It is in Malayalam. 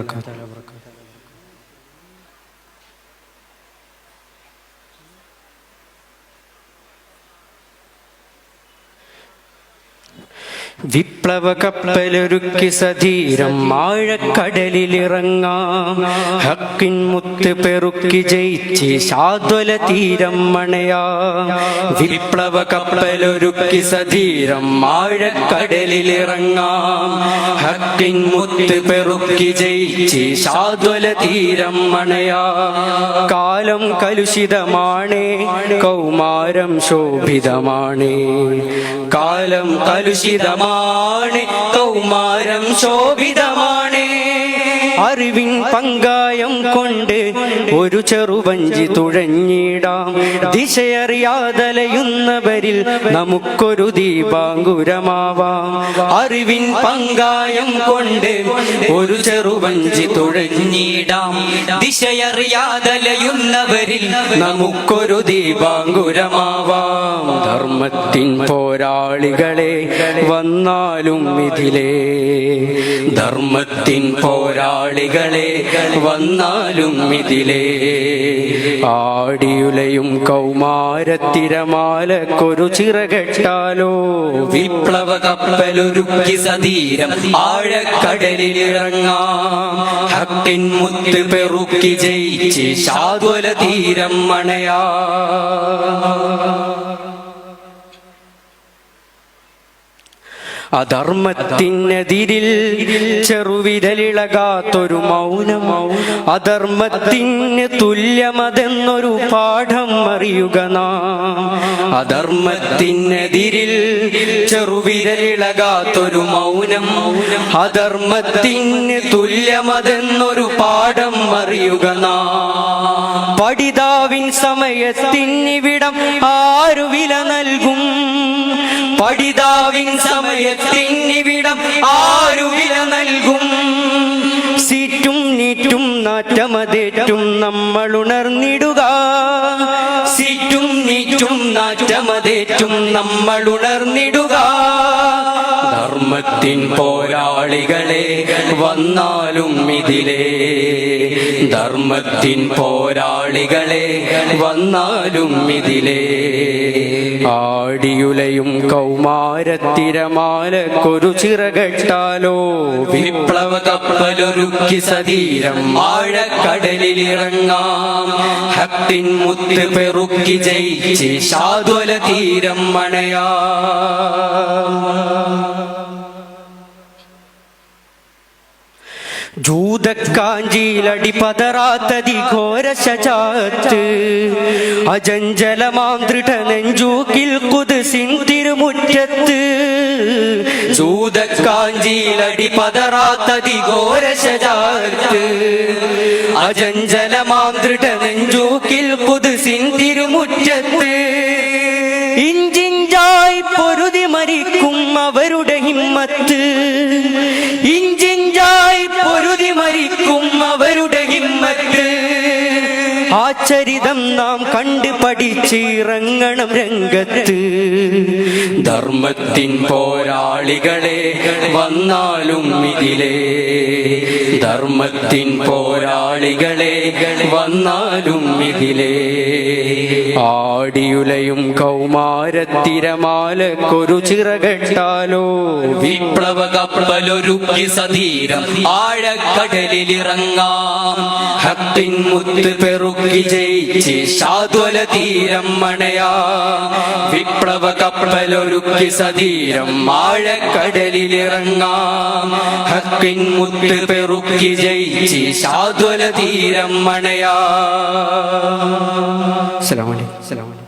በረካቱ വിപ്ലവ കപ്പലൊരുക്കി സധീരം ആഴക്കടലിലിറങ്ങാം. ഹക്കിൻ മുത്ത് പെറുക്കി ജയിച്ച് ശാദ്വല തീരം മണയാം. വിപ്ലവ കപ്പലൊരുക്കി സധീരം ആഴക്കടലിലിറങ്ങാം. ഹക്കിൻ മുത്ത് പെറുക്കി ജയിച്ച് ശാദ്വല തീരം മണയാം. കാലം കലുഷിതമാണ്. കൗമാരം ശോഭിതമാണ്. കാലം കലുഷിതമാണ്. കൗമാരം ശോഭിതമാണ്. അറിവിൻ പങ്കായം കൊണ്ട് ഒരു ചെറുവഞ്ചി തുഴഞ്ഞിടാം. ദിശയറിയാതലയുന്നവരിൽ നമുക്കൊരു ദീപാങ്കുരമാവാം. അറിവിൻ പങ്കായം കൊണ്ട് ഒരു ചെറുവഞ്ചി തുഴഞ്ഞിടാം. ദിശയറിയാതലയുന്നവരിൽ നമുക്കൊരു ദീപാങ്കുരമാവാം. ധർമ്മത്തിൻ പോരാളികളെ വന്നാലും ഇതിലേ. ധർമ്മത്തിൻ പോരാളികളെ വന്നാലും ഇതിലേ. ആടിയുലയും കൗമാരത്തിരമാലക്കൊരു ചിറകെട്ടാലോ വിപ്ലവ കപ്പലൊരുക്കി സതീരം ആഴക്കടലിലിറങ്ങാം മുത്ത് പെറുക്കി ജയിച്ച് ശാദ്വല തീരം മണയാ. അധർമ്മത്തിനെതിരിൽ ചെറുവിരലിളകാത്തൊരു മൗനം. അധർമ്മത്തിന് തുല്യമതെന്നൊരു പാഠം അറിയുക അധർമ്മത്തിനെതിരിൽ ചെറുവിരലിളകാത്തൊരു മൗനം. അധർമ്മത്തിന് തുല്യമതെന്നൊരു പാഠം അറിയുക നാം. പഠിതാവിൻ സമയത്തിനിവിടം ആരു വില നൽകും? പഠിതാവിൻ സമയത്തിന്നിവിടം ആരു വില നൽകും? സീറ്റും നീറ്റും നാറ്റമതേറ്റും നമ്മൾ ഉണർന്നിടുക സീറ്റും നീറ്റും നാറ്റമതേറ്റും നമ്മൾ ഉണർന്നിടുക ധർമ്മത്തിൻ പോരാളികളെ വന്നാലും ഇതിലേ. ധർമ്മത്തിൻ പോരാളികളെ വന്നാലും ഇതിലേ. ആടിയുലയും കൗമാരത്തിരമാലക്കൊരു ചിറകെട്ടാലോ വിപ്ലവ കപ്പലൊരുക്കി സതീരം ആഴക്കടലിലിറങ്ങാം. ഹത്തിൻ മുത്ത് പെറുക്കി ജയിച്ച് ശാദ്വല തീരം മണയാ ജൂതക്കാഞ്ചിയിലടി പതറാത്തതി ഘോരശാത്ത് അജഞ്ചലമാം ദൃഢ നെഞ്ചൂക്കിൽ കുതിസിൻ തിരുമുറ്റത്ത്. ജൂതക്കാഞ്ചിയിലടി പതറാത്തതി ഘോരശാത്ത് അജഞ്ചലമാം ദൃഢ നെഞ്ചൂക്കിൽ കുതിസിൻ തിരുമുറ്റത്ത്. ഇഞ്ചിഞ്ചായി പൊരുതി മരിക്കും അവരുടെ ഹിമ്മത്ത്. ഇഞ്ചിഞ്ചായി ആചരിതം നാം കണ്ടു പഠിച്ചിറങ്ങണം രംഗത്ത്. ധർമ്മത്തിൻ പോരാളികളെ വന്നാലും ഇതിലേ. ധർമ്മത്തിൻ പോരാളികളെ വന്നാലും ഇതിലേ. ആടിയുലയും കൗമാരത്തിരമാലക്കൊരു ചിറകെട്ടാലോ? വിപ്ലവ കപ്പലൊരുക്കി സതീരം ആഴക്കടലിലിറങ്ങാം. ഹത്തിൻ മുത്ത് പെറുക്കി ജയിച്ച് ശാദ്വല തീരം മണയാ. വിപ്ലവ കപ്പലൊരുക്കി സതീരം ആഴക്കടലിലിറങ്ങാം. ഹക്കിൻ മുത്ത് പെറുക്കി ജയിച്ച് ശാദ്വല തീരം മണയാ. അസ്സലാമലൈക്കും